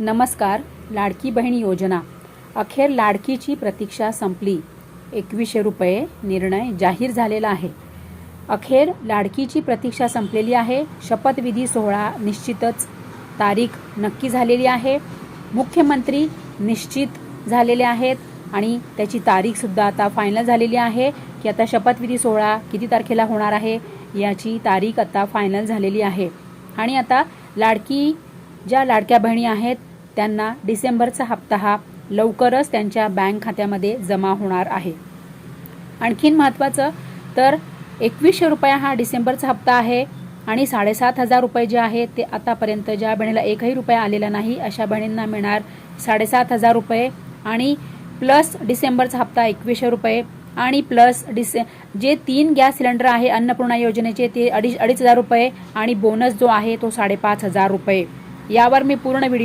नमस्कार लाडकी बहीण योजना. अखेर लाडकीची प्रतीक्षा संपली. एकवीसशे रुपये निर्णय जाहीर झालेला आहे. अखेर लाडकीची प्रतीक्षा संपलेली आहे. शपथविधी सोहळा निश्चितच तारीख नक्की झालेली आहे. मुख्यमंत्री निश्चित झालेले आहेत आणि त्याची तारीखसुद्धा आता फायनल झालेली आहे की आता शपथविधी सोहळा किती तारखेला होणार आहे याची तारीख आता फायनल झालेली आहे. आणि आता लाडकी ज्या लाडक्या बहिणी आहेत त्यांना डिसेंबरचा हप्ता हा लवकरच त्यांच्या बँक खात्यामध्ये जमा होणार आहे. आणखीन महत्त्वाचं तर एकवीसशे रुपया हा डिसेंबरचा हप्ता आहे आणि साडेसात हजार रुपये जे आहेत ते आतापर्यंत ज्या बहिणीला एकही रुपया आलेला नाही अशा बहिणींना मिळणार साडेसात हजार रुपये आणि प्लस डिसेंबरचा हप्ता एकवीसशे रुपये आणि प्लस डिसे जे तीन गॅस सिलेंडर आहे अन्नपूर्णा योजनेचे ते अडीच अडीच हजार रुपये आणि बोनस जो आहे तो साडेपाच हजार रुपये. यावर मी पूर्ण व्हिडिओ